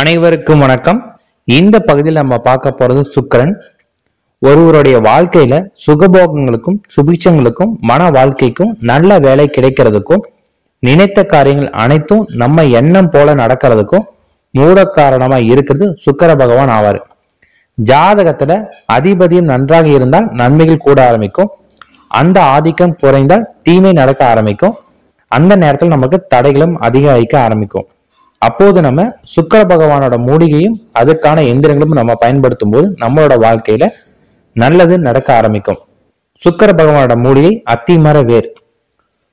அனைவருக்கும் வணக்கம். இந்த பகுதியில் நம்ம பார்க்க போறது சுக்கரன். ஒருவருடைய வாழ்க்கையில சுகபோகங்களுக்கும் சுபிட்சங்களுக்கும் மன வாழ்க்கைக்கும் நல்ல வேலை கிடைக்கிறதுக்கும் நினைத்த காரியங்கள் அனைத்தும் நம்ம எண்ணம் போல நடக்கிறதுக்கும் மூல காரணமா இருக்கிறது சுக்கர பகவான் ஆவார். ஜாதகத்துல அதிபதியும் நன்றாக இருந்தால் நன்மைகள் கூட ஆரம்பிக்கும். அந்த ஆதிக்கம் குறைந்தால் தீமை நடக்க ஆரம்பிக்கும். அந்த நேரத்தில் நமக்கு தடைகளும் அதிகரிக்க ஆரம்பிக்கும். அப்போது நம்ம சுக்கர பகவானோட மூலிகையும் அதுக்கான எந்திரங்களும் நம்ம பயன்படுத்தும் போது நம்மளோட வாழ்க்கையில நல்லது நடக்க ஆரம்பிக்கும். சுக்கர பகவானோட மூலிகை அத்திமர வேர்.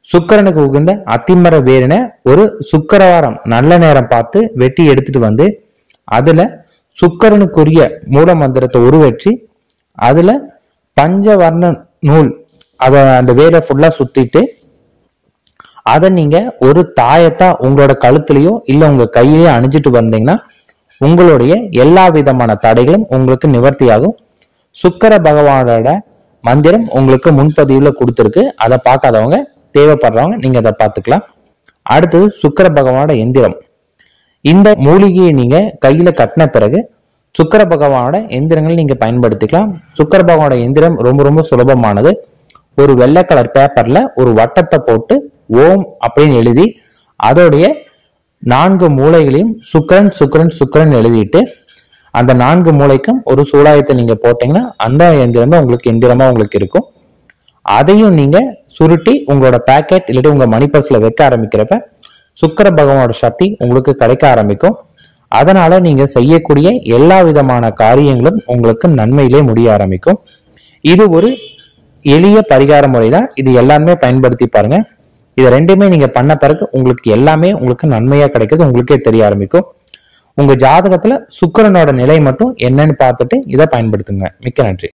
சுக்கரனுக்கு உகந்த அத்திமர வேரின ஒரு சுக்கிரவாரம் நல்ல நேரம் பார்த்து வெட்டி எடுத்துட்டு வந்து அதுல சுக்கரனுக்குரிய மூல மந்திரத்தை உருவற்றி அதுல பஞ்சவர்ண நூல் அத அந்த வேரை ஃபுல்லா சுத்திட்டு அதை நீங்க ஒரு தாயத்தா உங்களோட கழுத்துலயோ இல்ல உங்க கையிலயோ அணிஞ்சிட்டு வந்தீங்கன்னா உங்களுடைய எல்லா விதமான தடைகளும் உங்களுக்கு நிவர்த்தியாகும். சுக்கர பகவானோட மந்திரம் உங்களுக்கு முன்பதிவுல கொடுத்துருக்கு. அதை பார்க்காதவங்க தேவைப்படுறவங்க நீங்க அதை பார்த்துக்கலாம். அடுத்தது சுக்கர பகவானோட எந்திரம். இந்த மூலிகையை நீங்க கையில கட்டின பிறகு சுக்கர பகவானோட எந்திரங்களை நீங்க பயன்படுத்திக்கலாம். சுக்கர பகவானோட எந்திரம் ரொம்ப ரொம்ப சுலபமானது. ஒரு வெள்ளை கலர் பேப்பர்ல ஒரு வட்டத்தை போட்டு ஓம் அப்படின்னு எழுதி அதோடைய நான்கு மூலைகளையும் சுக்கிரன் சுக்கிரன் சுக்கிரன் எழுதிட்டு அந்த நான்கு மூலைக்கும் ஒரு சூடாயத்தை நீங்க போட்டீங்கன்னா அந்த எந்திரம் தான் உங்களுக்கு எந்திரமா உங்களுக்கு இருக்கும். அதையும் நீங்க சுருட்டி உங்களோட பேக்கெட் இல்லாட்டி உங்க மணி பர்ஸ்ல வைக்க ஆரம்பிக்கிறப்ப சுக்கிர பகவானோட சக்தி உங்களுக்கு கிடைக்க ஆரம்பிக்கும். அதனால நீங்க செய்யக்கூடிய எல்லா விதமான காரியங்களும் உங்களுக்கு நன்மையிலே முடிய ஆரம்பிக்கும். இது ஒரு எளிய பரிகார முறை தான் இது எல்லாருமே பயன்படுத்தி பாருங்க. இது ரெண்டுமே நீங்க பண்ண பிறகு உங்களுக்கு எல்லாமே உங்களுக்கு நன்மையா கிடைக்குது உங்களுக்கே தெரிய ஆரம்பிக்கும். உங்க ஜாதகத்துல சுக்கரனோட நிலை மட்டும் என்னன்னு பார்த்துட்டு இதை பயன்படுத்துங்க. மிக்க நன்றி.